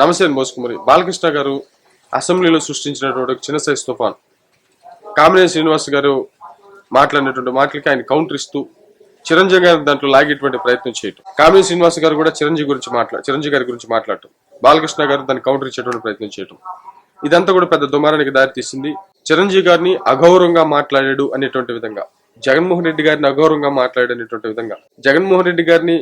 నమస్తే మోసుకుమారి మోసుకుమరి. బాలకృష్ణ గారు అసెంబ్లీలో సృష్టించినటువంటి ఒక చిన్న సైజ్ తుఫాన్. కామినేని శ్రీనివాస్ గారు మాట్లాడినటువంటి మాటలకి ఆయన కౌంటర్ ఇస్తూ చిరంజీవి గారి దాంట్లో లాగేటువంటి ప్రయత్నం చేయటం. కామినేని శ్రీనివాస్ గారు కూడా చిరంజీవి గురించి మాట్లా చిరంజీవి గారి గురించి మాట్లాడటం. బాలకృష్ణ గారు దాన్ని కౌంటర్ ఇచ్చేటువంటి ప్రయత్నం చేయటం. ఇదంతా కూడా పెద్ద దుమారానికి దారితీసింది చిరంజీవి గారిని అగౌరవంగా మాట్లాడాడు అనేటువంటి విధంగా జగన్మోహన్ రెడ్డి గారిని అగౌరవంగా మాట్లాడాడు అనేటువంటి విధంగా జగన్మోహన్ రెడ్డి గారిని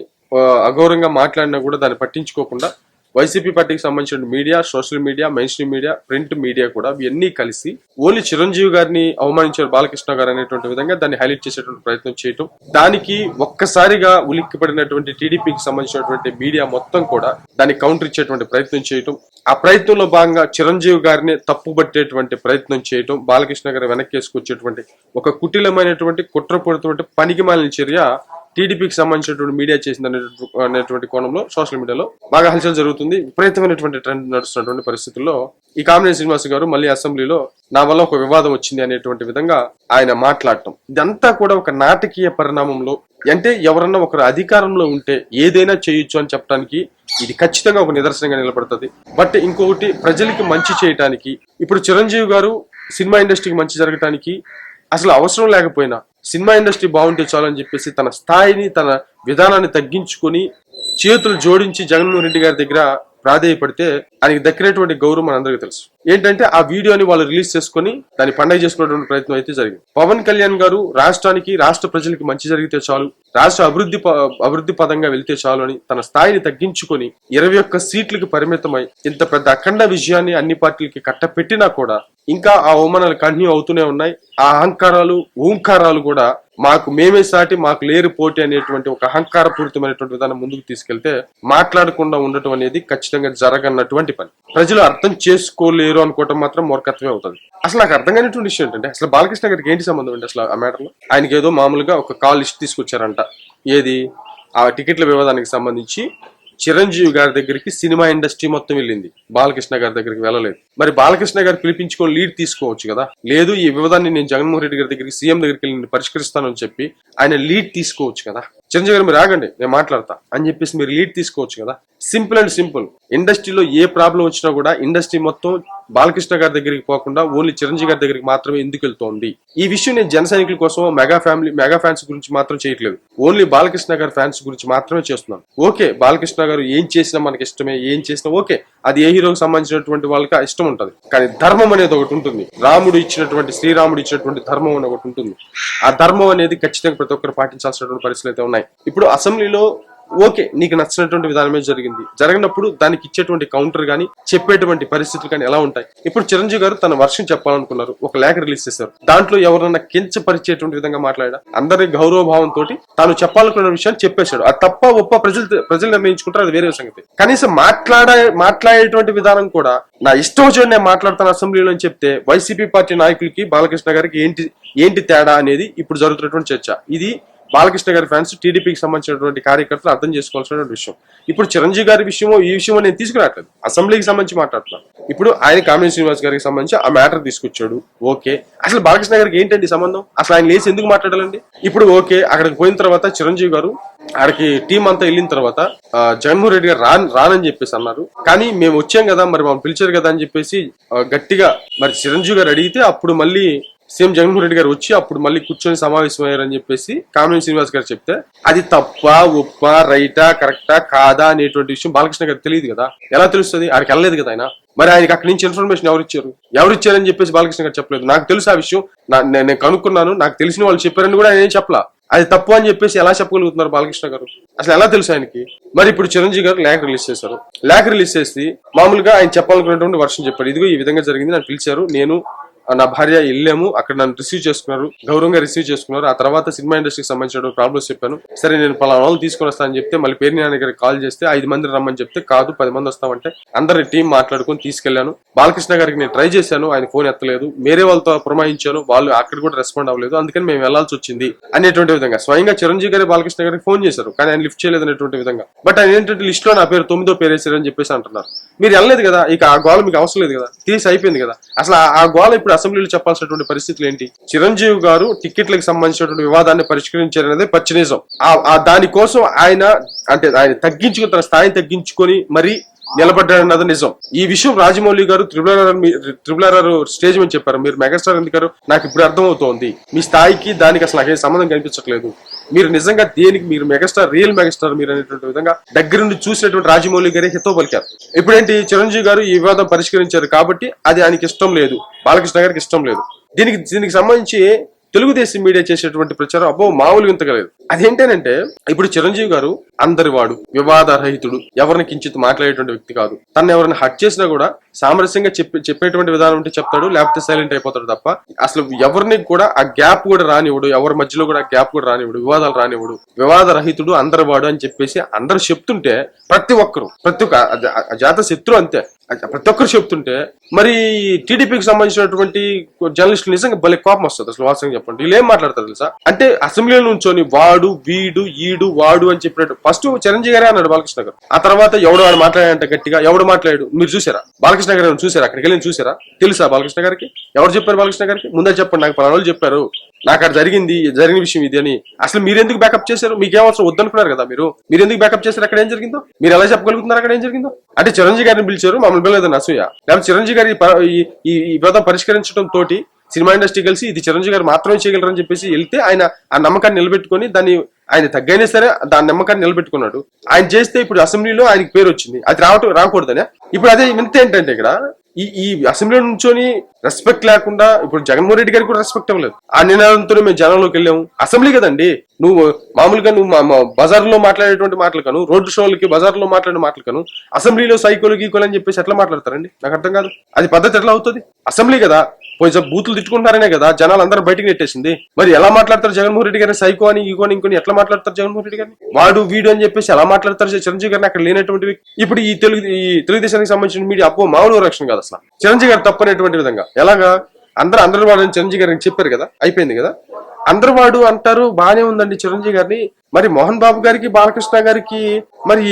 అగౌరవంగా మాట్లాడినా కూడా దాన్ని పట్టించుకోకుండా వైసీపీ పార్టీకి సంబంధించిన media social media mainstream media print media కూడా ఇవన్నీ కలిసి ఓన్లీ చిరంజీవి గారిని అవమానించారు బాలకృష్ణ గారు అనేటువంటి విధంగా దాన్ని హైలైట్ చేసేటువంటి ప్రయత్నం చేయటం. దానికి ఒక్కసారిగా ఉలిక్కి పడినటువంటి టీడీపీకి సంబంధించినటువంటి మీడియా మొత్తం కూడా దాన్ని కౌంటర్ ఇచ్చేటువంటి ప్రయత్నం చేయటం. ఆ ప్రయత్నంలో భాగంగా చిరంజీవి గారిని తప్పుబట్టేటువంటి ప్రయత్నం చేయటం బాలకృష్ణ గారు వెనక్కి వేసుకొచ్చేటువంటి ఒక కుటిలమైనటువంటి కుట్రపూరితటువంటి పనికి మాలిన చర్య టీడీపీకి సంబంధించినటువంటి మీడియా చేసింది అనేటువంటి కోణంలో సోషల్ మీడియాలో బాగా హల్చల్ జరుగుతుంది. విపరీతమైనటువంటి ట్రెండ్ నడుస్తున్నటువంటి పరిస్థితుల్లో ఈ కామినేని శ్రీనివాస్ గారు మళ్ళీ అసెంబ్లీలో నా వల్ల ఒక వివాదం వచ్చింది అనేటువంటి విధంగా ఆయన మాట్లాడటం. ఇదంతా కూడా ఒక నాటకీయ పరిణామంలో అంటే ఎవరన్నా ఒకరు అధికారంలో ఉంటే ఏదైనా చేయొచ్చు అని చెప్పడానికి ఇది ఖచ్చితంగా ఒక నిదర్శనంగా నిలబడుతుంది. బట్ ఇంకొకటి ప్రజలకి మంచి చేయటానికి ఇప్పుడు చిరంజీవి గారు సినిమా ఇండస్ట్రీకి మంచి జరగటానికి అసలు అవసరం లేకపోయినా సినిమా ఇండస్ట్రీ బాగుంటే చాలు అని చెప్పేసి తన స్థాయిని తన విధానాన్ని తగ్గించుకొని చేతులు జోడించి జగన్మోహన్ రెడ్డి గారి దగ్గర ప్రాధేయపడితే ఆయనకి దక్కినటువంటి గౌరవం మనందరికీ తెలుసు. ఏంటంటే ఆ వీడియోని వాళ్ళు రిలీజ్ చేసుకొని దాన్ని పండగ చేసుకునేటువంటి ప్రయత్నం అయితే జరిగింది. పవన్ కళ్యాణ్ గారు రాష్ట్రానికి రాష్ట్ర ప్రజలకి మంచి జరిగితే చాలు రాష్ట్ర అభివృద్ధి ప- అభివృద్ధి పదంగా వెళ్తే చాలు అని తన స్థాయిని తగ్గించుకొని ఇరవై ఒక్క సీట్లకు పరిమితమై ఇంత పెద్ద అఖండ విజయాన్ని అన్ని పార్టీలకి కట్టపెట్టినా కూడా ఇంకా ఆ అవమానాలు కంటిన్యూ అవుతూనే ఉన్నాయి. ఆ అహంకారాలు ఓంకారాలు కూడా మాకు మేమే సాటి మాకు లేరు పోటీ అనేటువంటి ఒక అహంకారపూరితమైనటువంటి విధానం ముందుకు తీసుకెళ్తే మాట్లాడకుండా ఉండటం అనేది ఖచ్చితంగా జరగనటువంటి పని. ప్రజలు అర్థం చేసుకోలేరు అనుకోవటం మాత్రం మూర్ఖత్వమే అవుతుంది. అసలు నాకు అర్థం కానిటువంటి విషయం ఏంటంటే అసలు బాలకృష్ణ గారికి ఏంటి సంబంధం అండి అసలు ఆ మ్యాటర్లో? ఆయనకి ఏదో మామూలుగా ఒక కాల్ లిస్ట్ తీసుకొచ్చారంట. ఏది? ఆ టికెట్ల వివాదానికి సంబంధించి చిరంజీవి గారి దగ్గరికి సినిమా ఇండస్ట్రీ మొత్తం వెళ్ళింది. బాలకృష్ణ గారి దగ్గరికి వెళ్ళలేదు. మరి బాలకృష్ణ గారు పిలిపించుకొని లీడ్ తీసుకోవచ్చు కదా? లేదు ఈ వివాదాన్ని నేను జగన్మోహన్ రెడ్డి గారి దగ్గరికి సీఎం దగ్గరికి వెళ్ళి పరిష్కరిస్తానని చెప్పి ఆయన లీడ్ తీసుకోవచ్చు కదా? చిరంజీవి గారు మీరు ఆగండి నేను మాట్లాడతా అని చెప్పేసి మీరు లీడ్ తీసుకోవచ్చు కదా. Simple and simple. ఇండస్ట్రీలో ఏ ప్రాబ్లం వచ్చినా కూడా ఇండస్ట్రీ మొత్తం బాలకృష్ణ గారి దగ్గరికి పోకుండా ఓన్లీ చిరంజీవి గారి దగ్గరికి మాత్రమే ఎందుకు వెళ్తోంది? ఈ విషయం నేను జన సైనికుల కోసం మెగా ఫ్యామిలీ మెగా ఫ్యాన్స్ గురించి మాత్రం చేయట్లేదు. ఓన్లీ బాలకృష్ణ గారి ఫ్యాన్స్ గురించి మాత్రమే చేస్తున్నాను ఓకే బాలకృష్ణ గారు ఏం చేసినా మనకి ఇష్టమే ఏం చేసినా ఓకే అది ఏ హీరోకి సంబంధించినటువంటి వాళ్ళకి ఇష్టం ఉంటుంది. కానీ ధర్మం అనేది ఒకటి ఉంటుంది. రాముడు ఇచ్చినటువంటి శ్రీరాముడు ఇచ్చినటువంటి ధర్మం అని ఒకటి ఉంటుంది. ఆ ధర్మం అనేది ఖచ్చితంగా ప్రతి ఒక్కరు పాటించాల్సినటువంటి పరిస్థితులు అయితే ఉన్నాయి. ఇప్పుడు అసెంబ్లీలో ఓకే నీకు నచ్చినటువంటి విధానమే జరిగింది. జరిగినప్పుడు దానికి ఇచ్చేటువంటి కౌంటర్ గానీ చెప్పేటువంటి పరిస్థితులు కానీ ఎలా ఉంటాయి? ఇప్పుడు చిరంజీవి గారు తన వర్షం చెప్పాలనుకున్నారు. ఒక లేఖ రిలీజ్ చేశారు. దాంట్లో ఎవరన్నా కించపరిచేటువంటి విధంగా మాట్లాడా? అందరి గౌరవ భావంతో తాను చెప్పాలనుకున్న విషయాన్ని చెప్పేశాడు. అది తప్ప ఒప్ప ప్రజలు ప్రజలు నిర్ణయించుకుంటారు. అది వేరే సంగతి. కనీసం మాట్లాడే మాట్లాడేటువంటి విధానం కూడా నా ఇష్టం వచ్చి నేను మాట్లాడతాను అసెంబ్లీలో అని చెప్తే వైసీపీ పార్టీ నాయకులకి బాలకృష్ణ గారికి ఏంటి ఏంటి తేడా అనేది ఇప్పుడు జరుగుతున్నటువంటి చర్చ. ఇది బాలకృష్ణ గారి ఫ్యాన్స్ టీడీపీకి సంబంధించినటువంటి కార్యకర్తలు అర్థం చేసుకోవాల్సినటువంటి విషయం. ఇప్పుడు చిరంజీవి గారి విషయమో ఈ విషయమో నేను తీసుకురావట్లేదు. అసెంబ్లీకి సంబంధించి మాట్లాడుతున్నాను. ఇప్పుడు ఆయన కామినేని శ్రీనివాస్ గారికి సంబంధించి ఆ మ్యాటర్ తీసుకొచ్చాడు. ఓకే. అసలు బాలకృష్ణ గారికి ఏంటండి సంబంధం? అసలు ఆయన లేచి ఎందుకు మాట్లాడాలండి? ఇప్పుడు ఓకే అక్కడికి పోయిన తర్వాత చిరంజీవి గారు ఆడికి టీం అంతా వెళ్ళిన తర్వాత జగన్మోహన్ రెడ్డి గారు రాన్ రానని చెప్పేసి అన్నారు. కానీ మేము వచ్చాం కదా మరి మమ్మల్ని పిలిచారు కదా అని చెప్పేసి గట్టిగా మరి చిరంజీవి గారు అడిగితే అప్పుడు మళ్ళీ సీఎం జగన్మోహన్ రెడ్డి గారు వచ్చి అప్పుడు మళ్ళీ కూర్చొని సమావేశమయ్యారని చెప్పేసి కామినేని శ్రీనివాస్ గారు చెప్తే అది తప్ప ఉప్ప రైటా కరెక్టా కాదా అనేటువంటి విషయం బాలకృష్ణ గారికి తెలియదు కదా. ఎలా తెలుస్తుంది? ఆయనకి వెళ్ళలేదు కదా ఆయన. మరి ఆయనకి అక్కడి నుంచి ఇన్ఫర్మేషన్ ఎవరు ఇచ్చారు? ఎవరు ఇచ్చారని చెప్పేసి బాలకృష్ణ గారు చెప్పలేదు. నాకు తెలుసు ఆ విషయం. నేను కనుక్కున్నాను. నాకు తెలిసిన వాళ్ళు చెప్పారని కూడా ఆయన ఏం చెప్పలా. అది తప్పు అని చెప్పేసి ఎలా చెప్పగలుగుతున్నారు బాలకృష్ణ గారు? అసలు ఎలా తెలుసు ఆయనకి? మరి ఇప్పుడు చిరంజీవి గారు లేఖ రిలీజ్ చేశారు. లేఖ రిలీజ్ చేసి మామూలుగా ఆయన చెప్పాలనుకున్నటువంటి వర్షం చెప్పారు. ఇదిగో ఈ విధంగా జరిగింది నన్ను పిలిచారు. నేను నా భార్య వెళ్ళాము అక్కడ నన్ను రిసీవ్ చేసుకున్నారు. గౌరవంగా రిసీవ్ చేసుకున్నారు. ఆ తర్వాత సినిమా ఇండస్ట్రీకి సంబంధించిన ప్రాబ్లమ్స్ చెప్పాను. సరే నేను పలానా వాళ్ళు తీసుకొని వస్తానని చెప్తే మళ్ళీ పేరు నాన్న గారికి కాల్ చేస్తే ఐదు మంది రమ్మని చెప్తే కాదు పది మంది వస్తామంటే అందరి టీం మాట్లాడుకొని తీసుకెళ్ళాను బాలకృష్ణ గారికి నేను ట్రై చేశాను. ఆయన ఫోన్ ఎత్తలేదు. వేరే వాళ్ళతో పురమాయించాను. వాళ్ళు అక్కడ కూడా రెస్పాండ్ అవ్వలేదు. అందుకని మేము వెళ్ళాల్సి వచ్చింది అనేటువంటి విధంగా. స్వయంగా చిరంజీవి గారి బాలకృష్ణ గారికి ఫోన్ చేశారు. కానీ ఆయన లిఫ్ట్ చేయలేదు అనేటువంటి విధంగా. బట్ ఆయన ఏంటంటే లిస్ట్లో నా పేరు తొమ్మిదో పేరు వేసారని చెప్పేసి అంటున్నారు. మీరు వెళ్ళలేదు కదా? ఇక ఆ గోల మీకు అవసరం లేదు కదా? తీసి అయిపోయింది కదా? అసలు ఆ- ఆ గోల ఇప్పుడు అసెంబ్లీలో చెప్పాల్సినటువంటి పరిస్థితులు ఏంటి? చిరంజీవి గారు టికెట్లకు సంబంధించినటువంటి వివాదాన్ని పరిష్కరించారనేది పచ్చి నిజం ఆ- దానికోసం ఆయన అంటే ఆయన తగ్గించుకుని తన స్థాయిని తగ్గించుకొని మరి నిలబడ్డాడన్నది నిజం. ఈ విషయం రాజమౌళి గారు triple R triple R stage మీద చెప్పారు. మీరు మెగాస్టార్ ఎందుకు నాకు ఇప్పుడు అర్థమవుతోంది. మీ స్థాయికి దానికి అసలు నాకేం సంబంధం కనిపించట్లేదు. మీరు నిజంగా దేనికి మీరు మెగాస్టార్ రియల్ మెగాస్టార్ మీరు అనేటువంటి విధంగా దగ్గరుండి చూసినటువంటి రాజమౌళి గారే హితో పలికారు. ఇప్పుడేంటి చిరంజీవి గారు ఈ వివాదం పరిష్కరించారు కాబట్టి అది ఆయనకి ఇష్టం లేదు. బాలకృష్ణ గారికి ఇష్టం లేదు. దీనికి దీనికి సంబంధించి తెలుగుదేశం మీడియా చేసేటువంటి ప్రచారం అబ్బో మామూలు వింతగలేదు అదేంటేనంటే ఇప్పుడు చిరంజీవి గారు అందరి వాడు వివాద రహితుడు ఎవరిని కించిత్ మాట్లాడేటువంటి వ్యక్తి కాదు. తను ఎవరిని హట్ చేసినా కూడా సామరస్యంగా చెప్పి చెప్పేటువంటి విధానం ఉంటే చెప్తాడు లేకపోతే సైలెంట్ అయిపోతాడు తప్ప అసలు ఎవరిని కూడా ఆ గ్యాప్ కూడా రానివ్వడు ఎవరి మధ్యలో కూడా గ్యాప్ కూడా రానివ్వడు వివాదాలు రానివ్వడు. వివాద రహితుడు అందరి వాడు అని చెప్పేసి అందరు చెప్తుంటే ప్రతి ఒక్కరు ప్రతి ఒక్క జాత శత్రు అంతే. ప్రతి ఒక్కరు చెప్తుంటే మరి టీడీపీకి సంబంధించినటువంటి జర్నలిస్టులు నిజంగా భలే కోపం వస్తుంది అసలు వాస్తవంగా చెప్పండి. వీళ్ళు ఏం మాట్లాడతారు తెలుసా? అంటే అసెంబ్లీలో నుంచొని వాడు వీడు ఈడు వాడు అని చెప్పినట్టు. ఫస్ట్ చిరంజీవి గారే అన్నాడు బాలకృష్ణ గారు. ఆ తర్వాత ఎవడు వాడు మాట్లాడాడంట గట్టిగా ఎవడు మాట్లాడాడు? మీరు చూసారా? బాలకృష్ణ గారు చూసారా? అక్కడికి వెళ్ళి చూసారా? తెలుసా బాలకృష్ణ గారికి? ఎవరు చెప్పారు బాలకృష్ణ గారికి? ముందే చెప్పండి నాకు పలానా చెప్పారు. నాకు అక్కడ జరిగింది జరిగిన విషయం ఇది అని. అసలు మీరు ఎందుకు బ్యాకప్ చేశారు? మీకేం అవసరం? వద్దనుకున్నారు కదా మీరు. మీరు ఎందుకు బ్యాకప్ చేశారు? అక్కడ ఏం జరిగిందో? మీరు ఎలా చెప్పగలుగుతున్నారు? అక్కడ ఏం జరిగిందో? అంటే చిరంజీవి గారిని పిలిచారు మమ్మల్ని పిలలేదని అసూయ లేకపోతే చిరంజీవి గారి ఈ ప- ఈ- పరిష్కరించడం తోటి సినిమా ఇండస్ట్రీ కలిసి ఇది చిరంజీవి గారు మాత్రమే చేయగలరని చెప్పేసి వెళ్తే ఆయన ఆ నమ్మకాన్ని నిలబెట్టుకొని దాన్ని ఆయన తగ్గైనా సరే దాని నమ్మకాన్ని నిలబెట్టుకున్నాడు. ఆయన చేస్తే ఇప్పుడు అసెంబ్లీలో ఆయనకి పేరు వచ్చింది. అది రావటం రాకూడదనే. ఇప్పుడు అదే వింత ఏంటంటే ఇక్కడ ఈ ఈ అసెంబ్లీలో నుంచొని రెస్పెక్ట్ లేకుండా ఇప్పుడు జగన్మోహన్ రెడ్డి గారికి కూడా రెస్పెక్ట్ ఇవ్వలేదు ఆ నినాదంతో మేము జనంలోకి వెళ్ళాము. అసెంబ్లీ కదండి. నువ్వు మామూలుగా నువ్వు మా- బజార్లో మాట్లాడేటువంటి మాటలు కాను రోడ్డు షోలకి బజార్లో మాట్లాడే మాటలు కాను అసెంబ్లీలో సైకోలు గీకోలు అని చెప్పేసి ఎట్లా మాట్లాడతారండి? నాకు అర్థం కాదు. అది పద్ధతి ఎట్లా అవుతుంది? అసెంబ్లీ కదా. పోయి బూతులు తిట్టుకుంటారనే కదా. జనాలు అందరూ బయటకు నెట్టేసింది. మరి ఎలా మాట్లాడతారు జగన్మోహన్ రెడ్డి గారిని? సైకో అని ఇంకోని ఇంకొని ఎట్లా మాట్లాడతారు జగన్మోహన్ రెడ్డి గారిని? వాడు వీడు అని చెప్పేసి ఎలా మాట్లాడతారు? చిరంజీవి గారిని అక్కడ లేనటువంటి ఇప్పుడు ఈ తెలుగు ఈ తెలుగుదేశానికి సంబంధించిన మీడియా అప్పు మామూలు రక్షణ కదా. అసలు. చిరంజీవి గారు తప్పనేటువంటి విధంగా. ఎలాగా? అందరూ అందరివాడు అని చిరంజీవి గారిని చెప్పారు కదా? అయిపోయింది కదా? అందరివాడు అంటారు బానే ఉందండి చిరంజీవి గారిని. మరి మోహన్ బాబు గారికి బాలకృష్ణ గారికి మరి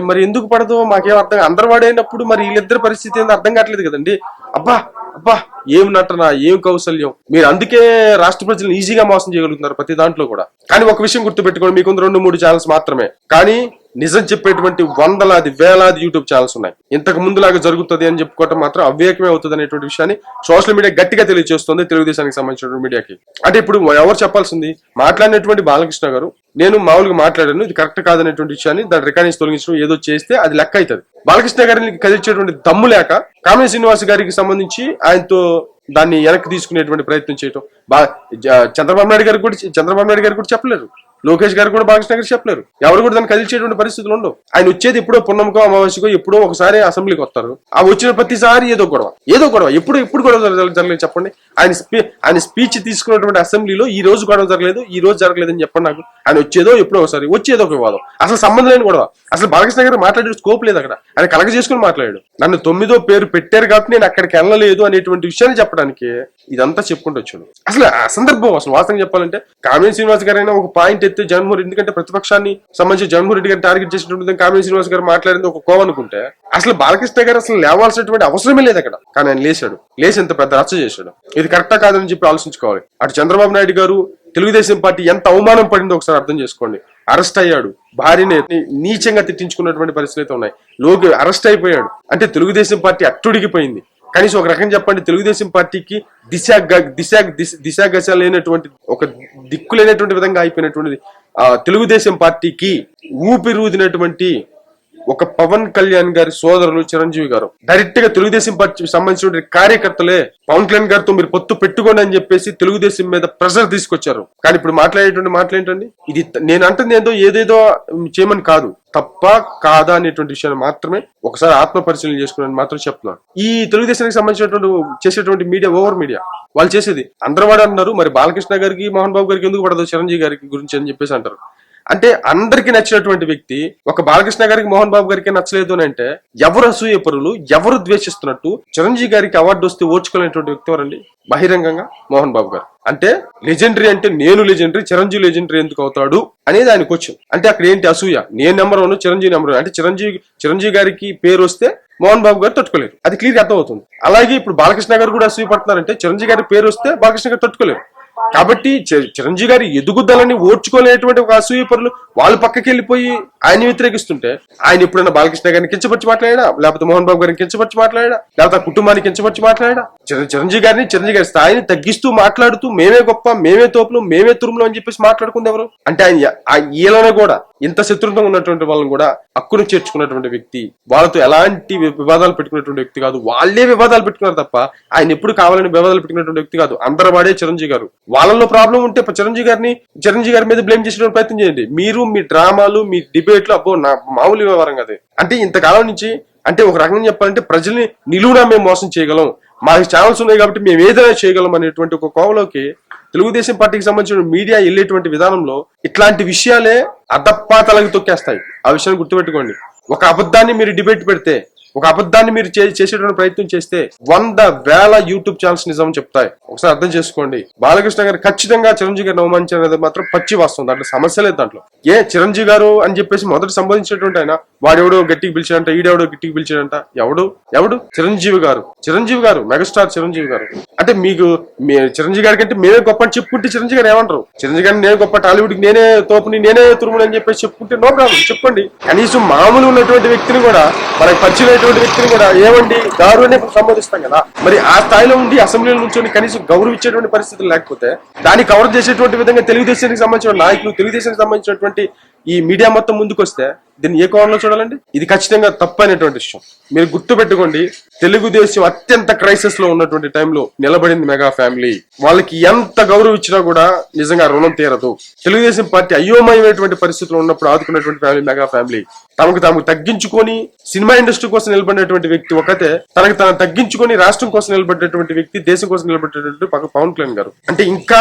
మరి ఎందుకు పడదో? మాకేం అర్థం అందరు వాడైనప్పుడు మరి వీళ్ళిద్దరి పరిస్థితి ఏందో అర్థం కావట్లేదు కదండి. అబ్బా అబ్బా ఏం నటన ఏం కౌశల్యం. మీరు అందుకే రాష్ట్ర ప్రజలను ఈజీగా మోసం చేయగలుగుతున్నారు ప్రతి దాంట్లో కూడా. కానీ ఒక విషయం గుర్తుపెట్టుకోండి మీకు రెండు మూడు ఛానల్స్ మాత్రమే. కానీ నిజం చెప్పేటువంటి వందలాది వేలాది యూట్యూబ్ ఛానల్స్ ఉన్నాయి. ఇంతకు ముందులాగా జరుగుతుంది అని చెప్పుకోవటం మాత్రం అవివేకమే అవుతుంది అనేటువంటి విషయాన్ని సోషల్ మీడియా గట్టిగా తెలియజేస్తుంది తెలుగుదేశానికి సంబంధించిన మీడియాకి. అంటే ఇప్పుడు ఎవరు చెప్పాల్సింది? మాట్లాడినటువంటి బాలకృష్ణ గారు. నేను మామూలుగా మాట్లాడాను ఇది కరెక్ట్ కాదనేటువంటి విషయాన్ని దాని రికార్డింగ్స్ తొలగించడం ఏదో చేస్తే అది లెక్క అవుతుంది. బాలకృష్ణ గారిని కదిలించేటువంటి దమ్ము లేక కామెడీ శ్రీనివాస్ గారికి సంబంధించి ఆయనతో దాన్ని వెనక్కి తీసుకునేటువంటి ప్రయత్నం చేయటం బా చంద్రబాబు నాయుడు గారు కూడా చంద్రబాబు నాయుడు గారు కూడా చెప్పలేరు. లోకేష్ గారు కూడా బాలకృష్ణ గారికి చెప్పలేరు. ఎవరు కూడా దాన్ని కదిలిచేటువంటి పరిస్థితులు ఉండవు. ఆయన వచ్చేది ఎప్పుడో పున్నమకో అమావాస్యకో ఎప్పుడో ఒకసారి అసెంబ్లీకి వస్తారు. ఆ వచ్చిన ప్రతిసారి ఏదో గొడవ. ఏదో గొడవ. ఎప్పుడు ఎప్పుడు గొడవ జరగలేదు చెప్పండి. ఆయన ఆయన స్పీచ్ తీసుకున్నటువంటి అసెంబ్లీలో ఈ రోజు గొడవ జరగలేదు ఈ రోజు జరగలేదని చెప్పండి నాకు. ఆయన వచ్చేదో ఎప్పుడో ఒకసారి వచ్చేదో ఒక వివాదం. అసలు సంబంధం లేని గొడవ. అసలు బాలకృష్ణ గారు మాట్లాడే స్కోప్ లేదు అక్కడ. ఆయన కలగ చేసుకుని మాట్లాడాడు. నన్ను తొమ్మిదో పేరు పెట్టారు కాబట్టి నేను అక్కడికి వెళ్ళలేదు అనేటువంటి విషయాన్ని చెప్పడానికి ఇదంతా చెప్పుకుంటూ వచ్చాడు. అసలు ఆ సందర్భం అసలు వాస్తవం చెప్పాలంటే కామినేని శ్రీనివాస్ గారైనా ఒక పాయింట్ ఎత్తే జగన్మోహన్ రెడ్డి ఎందుకంటే ప్రతిపక్షాన్ని సంబంధించి జగన్మోహన్ రెడ్డి గారిని టార్గెట్ చేసినటువంటి కామినేని శ్రీనివాస్ గారు మాట్లాడింది ఒక కోవ అనుకుంటే అసలు బాలకృష్ణ గారు అసలు లేవాల్సినటువంటి అవసరమే లేదు అక్కడ. కానీ ఆయన లేచాడు. లేచి ఇంత పెద్ద రచ్చ చేశాడు. ఇది కరెక్టా కాదని చెప్పి ఆలోచించుకోవాలి. అటు చంద్రబాబు నాయుడు గారు తెలుగుదేశం పార్టీ ఎంత అవమానం పడిందో ఒకసారి అర్థం చేసుకోండి. అరెస్ట్ అయ్యాడు. భార్యని నీచంగా తిట్టించుకున్నటువంటి పరిస్థితులు అయితే ఉన్నాయి. లోకి అరెస్ట్ అయిపోయాడు. అంటే తెలుగుదేశం పార్టీ అట్టుడిగిపోయింది. కనీసం ఒక రకం చెప్పండి తెలుగుదేశం పార్టీకి దిశ గ- దిశ దిశ- దిశ గశ లేనటువంటి ఒక దిక్కు లేనటువంటి విధంగా అయిపోయినటువంటిది. తెలుగుదేశం పార్టీకి ఊపిరూదినటువంటి ఒక పవన్ కళ్యాణ్ గారి సోదరులు చిరంజీవి గారు. డైరెక్ట్గా తెలుగుదేశం పార్టీ సంబంధించిన కార్యకర్తలే పవన్ కళ్యాణ్ గారితో మీరు పొత్తు పెట్టుకోండి అని చెప్పేసి తెలుగుదేశం మీద ప్రెషర్ తీసుకొచ్చారు. కానీ ఇప్పుడు మాట్లాడేటువంటి మాటలు ఏంటండి? ఇది నేను అంటుంది ఏదో ఏదేదో చేయమని కాదు. తప్ప కాదా అనేటువంటి విషయాన్ని మాత్రమే ఒకసారి ఆత్మ పరిశీలన చేసుకుని మాత్రం చెప్తున్నాను. ఈ తెలుగుదేశానికి సంబంధించినటువంటి చేసేటువంటి మీడియా ఓవర్ మీడియా వాళ్ళు చేసేది. అందరూ వాడు అంటున్నారు మరి బాలకృష్ణ గారికి మోహన్ బాబు గారికి ఎందుకు పడదు చిరంజీవి గారికి గురించి అని చెప్పేసి అంటారు. అంటే అందరికి నచ్చినటువంటి వ్యక్తి ఒక బాలకృష్ణ గారికి మోహన్ బాబు గారికి నచ్చలేదు అని అంటే ఎవరు అసూయ పరులు ఎవరు ద్వేషిస్తున్నట్టు చిరంజీవి గారికి అవార్డు వస్తే ఓర్చుకోలేనటువంటి వ్యక్తి ఎవరండి? బహిరంగంగా మోహన్ బాబు గారు. అంటే లెజెండరీ అంటే నేను లెజెండరీ చిరంజీవి లెజెండరీ ఎందుకు అవుతాడు అనేది ఆయన క్వశ్చన్. అంటే అక్కడ ఏంటి అసూయ? నేను number one Chiranjeevi number one. అంటే చిరంజీవి చిరంజీవి గారికి పేరు వస్తే మోహన్ బాబు గారు తట్టుకోలేరు. అది క్లియర్ అర్థం అవుతుంది అలాగే ఇప్పుడు బాలకృష్ణ గారు కూడా అసూయ పడుతున్నారంటే చిరంజీవి గారి పేరు వస్తే బాలకృష్ణ గారు తట్టుకోలేరు. కాబట్టి చి- చిరంజీవి గారి ఎదుగుదలని ఓడ్చుకోలేటువంటి ఒక అసూయ పరులు వాళ్ళు పక్కకి వెళ్ళిపోయి ఆయన వ్యతిరేకిస్తుంటే ఆయన ఎప్పుడైనా బాలకృష్ణ గారిని కించపరిచి మాట్లాడా? లేకపోతే మోహన్ బాబు గారిని కించపరిచి మాట్లాడా? లేకపోతే కుటుంబానికి కుటుంబాన్ని కించపరిచి మాట్లాడా? చిరంజీవి గారిని చిరంజీవి గారి స్థాయిని తగ్గిస్తూ మాట్లాడుతూ మేమే గొప్ప మేమే తోపులు మేమే తురుములు అని చెప్పేసి మాట్లాడుకుంది ఎవరు? అంటే ఆయన ఎ- కూడా ఇంత శత్రుత్వం ఉన్నటువంటి వాళ్ళని కూడా హక్కును చేర్చుకున్నటువంటి వ్యక్తి వాళ్ళతో ఎలాంటి వివాదాలు పెట్టుకున్నటువంటి వ్యక్తి కాదు. వాళ్ళే వివాదాలు పెట్టుకున్నారు తప్ప ఆయన ఎప్పుడు కావాలని వివాదాలు పెట్టుకున్నటువంటి వ్యక్తి కాదు. అందరు వాడే చిరంజీవి గారు. వాళ్ళలో ప్రాబ్లం ఉంటే చిరంజీవి గారిని చిరంజీవి గారి మీద బ్లేమ్ చేసేటువంటి ప్రయత్నం చేయండి. మీరు మీ డ్రామాలు మీ డిబేట్లు అబ్బో నా మామూలు వ్యవహారం కాదు. అంటే ఇంతకాలం నుంచి అంటే ఒక రకంగా చెప్పాలంటే ప్రజల్ని నిలువునా మేము మోసం చేయగలం. మాకు ఛానల్స్ ఉన్నాయి కాబట్టి మేము ఏదైనా చేయగలం అనేటువంటి ఒక కోవలోకి తెలుగుదేశం పార్టీకి సంబంధించిన మీడియా వెళ్ళేటువంటి విధానంలో ఇట్లాంటి విషయాలే అదప్పాతలకి తొక్కేస్తాయి. ఆ విషయాన్ని గుర్తుపెట్టుకోండి. ఒక అబద్ధాన్ని మీరు డిబేట్ పెడితే ఒక అబద్ధాన్ని మీరు చే- చేసేటువంటి ప్రయత్నం చేస్తే వంద వేల యూట్యూబ్ ఛానల్స్ నిజం చెప్తాయి. ఒకసారి అర్థం చేసుకోండి. బాలకృష్ణ గారు ఖచ్చితంగా చిరంజీవి గారిని అవమానించారు అనేది మాత్రం పచ్చి వాస్తవం. దాంట్లో సమస్య లేదు దాంట్లో. ఏ చిరంజీవి గారు అని చెప్పేసి మొదట సంబంధించినటువంటి ఆయన వాడెవడో గట్టికి పిలిచాడంట ఈడెవడో గట్టికి పిలిచాడంట ఎవడు? ఎవడు? చిరంజీవి గారు. చిరంజీవి గారు మెగాస్టార్ చిరంజీవి గారు. అంటే మీకు చిరంజీవి గారి కంటే మేమే గొప్ప అని చెప్పుకుంటే చిరంజీవి గారు ఏమంటారు? చిరంజీవి గారిని నేను గొప్ప టాలీవుడ్కి నేనే తోపుని నేనే తురుముని అని చెప్పేసి చెప్పుకుంటే నో ప్రాబ్లం చెప్పండి. కనీసం మామూలు ఉన్నటువంటి వ్యక్తిని కూడా మనకి పరిచయమైనటువంటి వ్యక్తిని కూడా ఏమండి? గారు అనే సంబోధిస్తాం కదా. మరి ఆ స్థాయిలో ఉండి అసెంబ్లీలో నుంచొని కనీసం గౌరవించేటువంటి పరిస్థితులు లేకపోతే దాన్ని కవర్ చేసేటువంటి విధంగా తెలుగుదేశానికి సంబంధించిన నాయకులు తెలుగుదేశానికి సంబంధించినటువంటి ఈ మీడియా మొత్తం ముందుకొస్తే దీన్ని ఏ కోణంలో చూడాలండి? ఇది ఖచ్చితంగా తప్పు అనేటువంటి విషయం. మీరు గుర్తుపెట్టుకోండి తెలుగుదేశం అత్యంత క్రైసిస్లో ఉన్నటువంటి టైంలో నిలబడింది మెగా ఫ్యామిలీ. వాళ్ళకి ఎంత గౌరవం ఇచ్చినా కూడా నిజంగా రుణం తీరదు. తెలుగుదేశం పార్టీ అయోమయమైనటువంటి పరిస్థితులు ఉన్నప్పుడు ఆదుకున్నటువంటి ఫ్యామిలీ మెగా ఫ్యామిలీ. తమకు తాము తగ్గించుకొని సినిమా ఇండస్ట్రీ కోసం నిలబడినటువంటి వ్యక్తి ఒకతే తనకు తన తగ్గించుకొని రాష్ట్రం కోసం నిలబడేటువంటి వ్యక్తి దేశం కోసం నిలబడ్డటువంటి పవన్ కళ్యాణ్ గారు. అంటే ఇంకా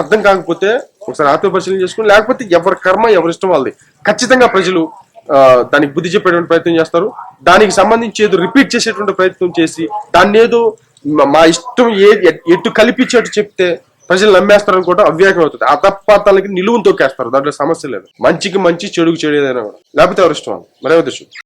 అర్థం కాకపోతే ఒకసారి ఆత్మపరిశీలన చేసుకుని లేకపోతే ఎవరి కర్మ ఎవరి ఇష్టం వాళ్ళది. ఖచ్చితంగా ప్రజలు దానికి బుద్ధి చెప్పేటువంటి ప్రయత్నం చేస్తారు. దానికి సంబంధించి ఏదో రిపీట్ చేసేటువంటి ప్రయత్నం చేసి దాన్ని ఏదో మా ఇష్టం ఏ ఎటు కల్పించేట్టు చెప్తే ప్రజలు నమ్మేస్తారు అనుకోవడం అవ్యాకం అవుతుంది. ఆ తప్ప నిలువును తొక్కేస్తారు. దాంట్లో సమస్య లేదు. మంచికి మంచి చెడుకు చెడు ఏదైనా కూడా. లేకపోతే ఎవరిష్టం ఇష్టం వాళ్ళు